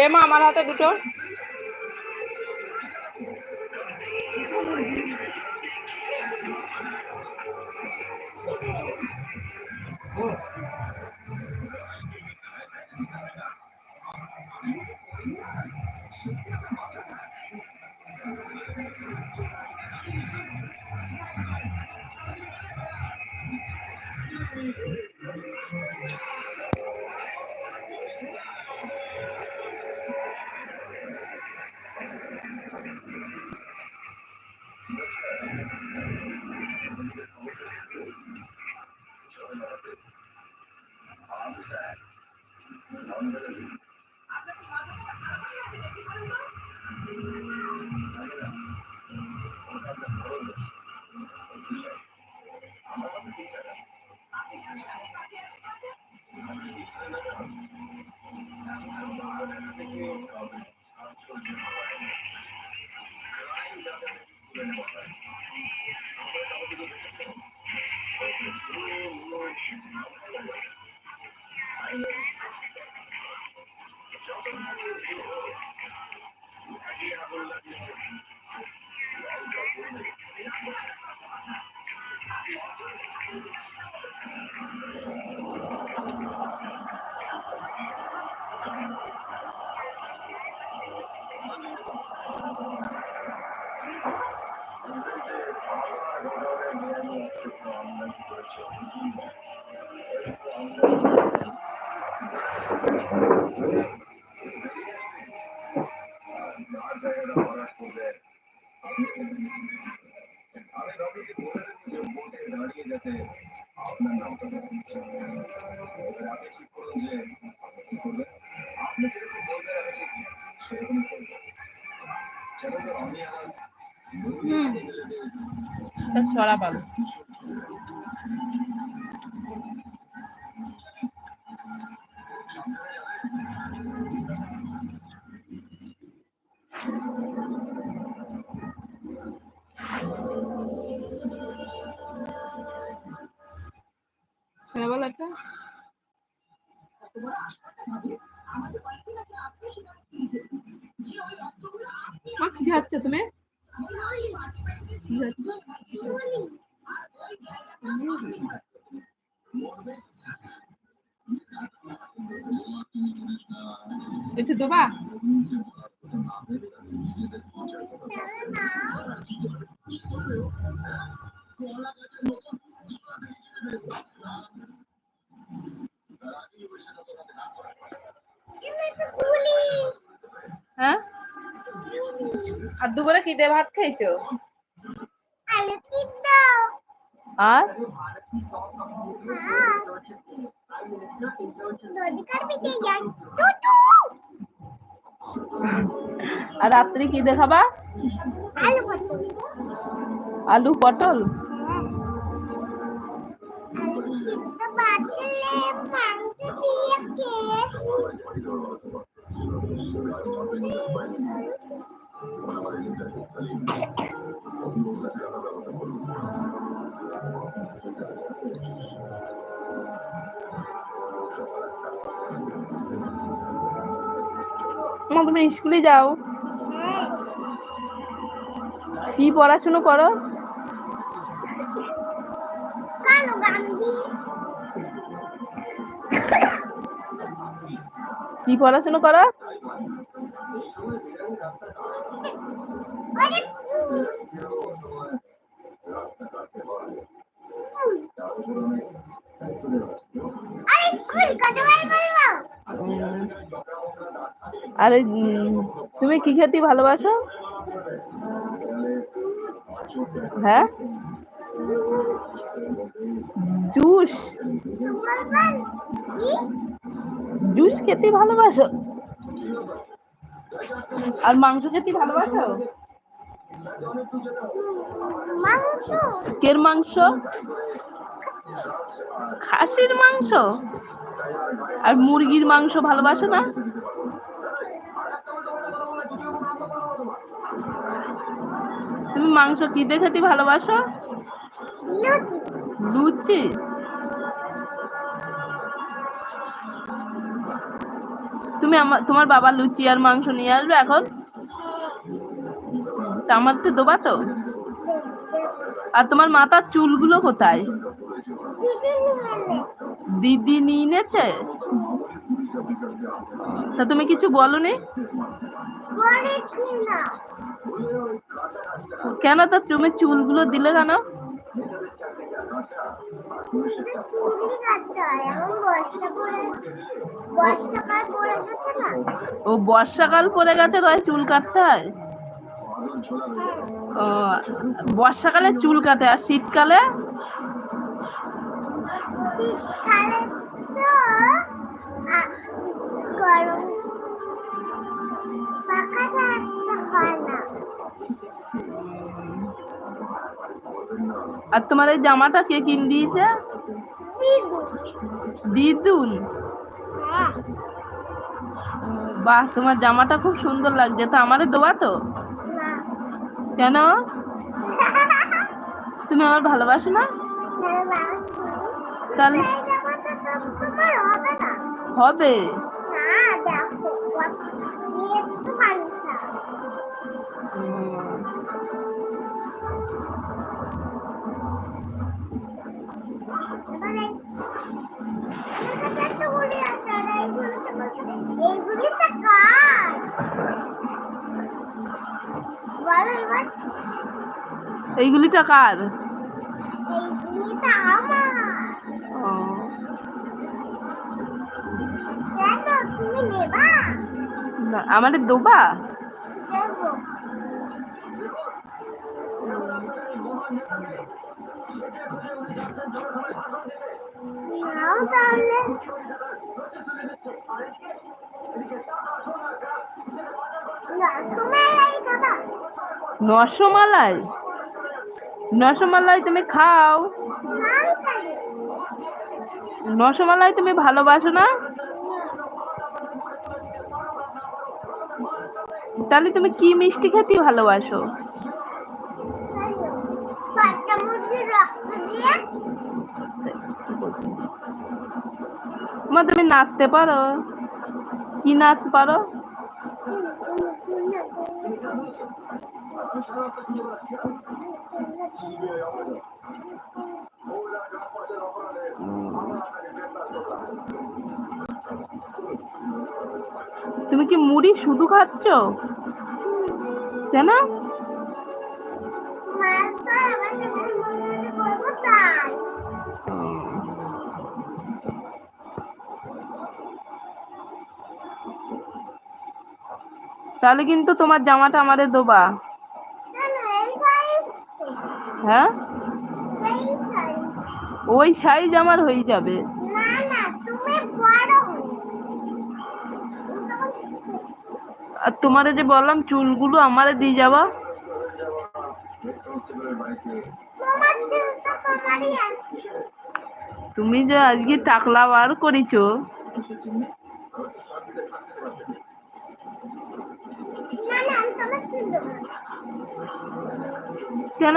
দে মা আমার হাতে দুটো। धन्यवाद ছড়া পালো। মা কি খাচ্ছ তুমি কি খাচ্ছ একটু দেবা হ্যাঁ আর দুপুরে কি দিয়ে ভাত সিদ্ধ আর? আর রাত্রি কি দেখাবা আলু পটল। দিয়ে মা তুমি স্কুলে যাও। কি পড়াশুনো করো? কি পড়াশুনো করো? আরে স্কুল কতবার বলব উম, আর তুমি কি খেতে ভালোবাসো? হ্যাঁ? জুস। জুস খেতে ভালোবাসো? আর মাংস খেতে ভালোবাসো? কের মাংস? খাসির মাংস? আর মুরগির মাংস ভালোবাসো না? তুমি মাংস কি দিয়ে খেতে ভালোবাসো? লুচি। তুমি আমার তোমার বাবা লুচি আর মাংস নিয়ে আসবে এখন? আমার তো দেবা তো। আর তোমার মাথার চুলগুলো কোথায়? দিদি নিয়ে এনেছে? তা তুমি কিছু বলেছি না কেন তা তুমি চুলগুলো দিলে কেন? ও বর্ষাকাল পড়ে গেছে তাই চুল কাটতে হয়? ও, বর্ষাকালে চুল কাটে আর শীতকালে? গরম আর তোমার এই জামাটা কে কিন দিয়েছে? দিদু দিদুন। বাহ, তোমার জামাটা খুব সুন্দর লাগছে। তা আমারে দেওয়া তো? কেন? তুমি আমার ভালোবাসো না? তাহলে হবে। এইগুলো তো কার বলো এবার নাও তাহলে নশমালাই নশমালাই তুমি খাও। নশমালাই তুমি ভালোবাসো না? তাহলে তুমি কি মিষ্টি খেতে ভালোবাসো পাঁচটা মুরগির রক্ত দিয়ে মা তুমি নাচতে পারো? কি নাচ পারো? তুমি কি মুড়ি শুধু খাচ্ছ? কেন তাহলে কিন্তু তোমার জামাটা আমারে দেবা। হ্যাঁ? ওই সাইজ আমার হয়ে যাবে। আর তোমারে যে বললাম চুলগুলো আমারে দিয়ে যাবা। তুমি যে আজকে টাকলা বার করেছ না না আমি তোমার চুল দেবো না। কেন